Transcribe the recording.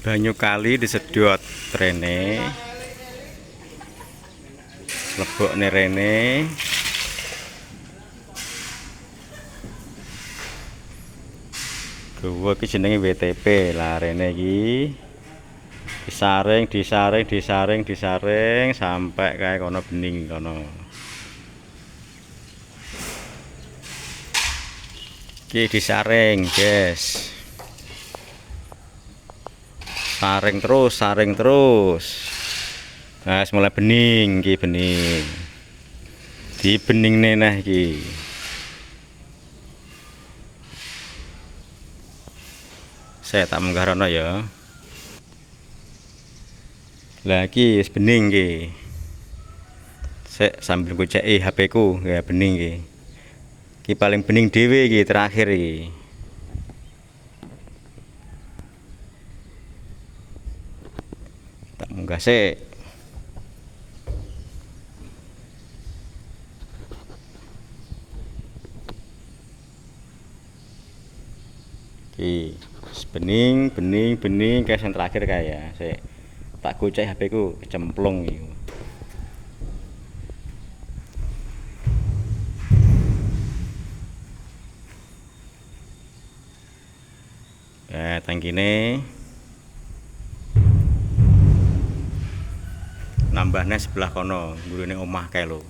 banyu kali disedot trene lebok rene. Gua iki jenenge WTP lah rene iki. Disaring disaring disaring disaring sampai kayak kono bening kono. Iki disaring guys saring terus saring terus. Nah mulai bening iki bening. Di bening neneh iki. Saya tak menggarono ya. Lagi bening iki. Saya sambil ngoceki HP ku ya bening iki. Iki paling bening dhewe iki terakhir iki tak munggah sik wis bening, bening, bening kayak yang terakhir kayak ya. Tak gocek HP ku kecemplung iki. Ya, tangkine nambahnya sebelah kono, gurune omah kae lho.